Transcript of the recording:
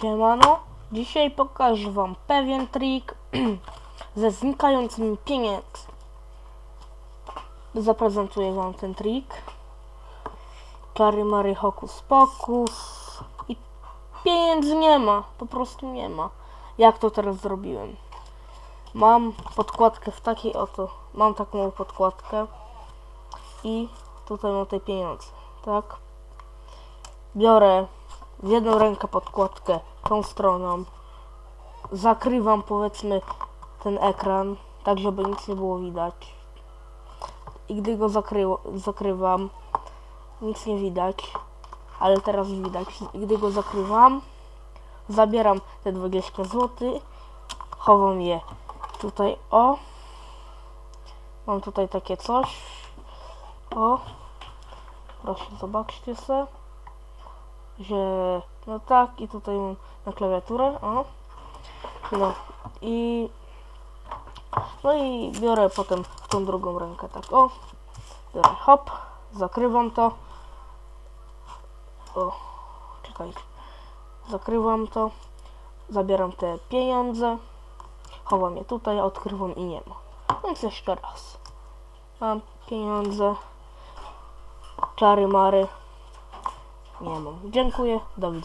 Siemano, dzisiaj pokażę wam pewien trik ze znikającymi pieniędzmi. Zaprezentuję wam ten trik. Czary mary hokus pokus. I pieniędzy nie ma, po prostu nie ma. Jak to teraz zrobiłem? Mam podkładkę w takiej oto, mam taką podkładkę i tutaj mam te pieniądze, tak? Biorę w jedną rękę podkładkę tą stroną, zakrywam powiedzmy ten ekran, tak żeby nic nie było widać. I gdy go zakryło, zakrywam, nic nie widać, ale teraz widać. I gdy go zakrywam, zabieram te 20 zł, chowam je tutaj, o. Mam tutaj takie coś, o. Proszę, zobaczcie se że no tak i tutaj na klawiaturę, o. No i no i biorę potem tą drugą rękę, tak o. Biorę hop, zakrywam to. O, czekajcie. Zakrywam to. Zabieram te pieniądze. Chowam je tutaj, odkrywam i nie ma. Więc jeszcze raz. Mam pieniądze. Czary mary. Nie mam. Dziękuję. Do widzenia.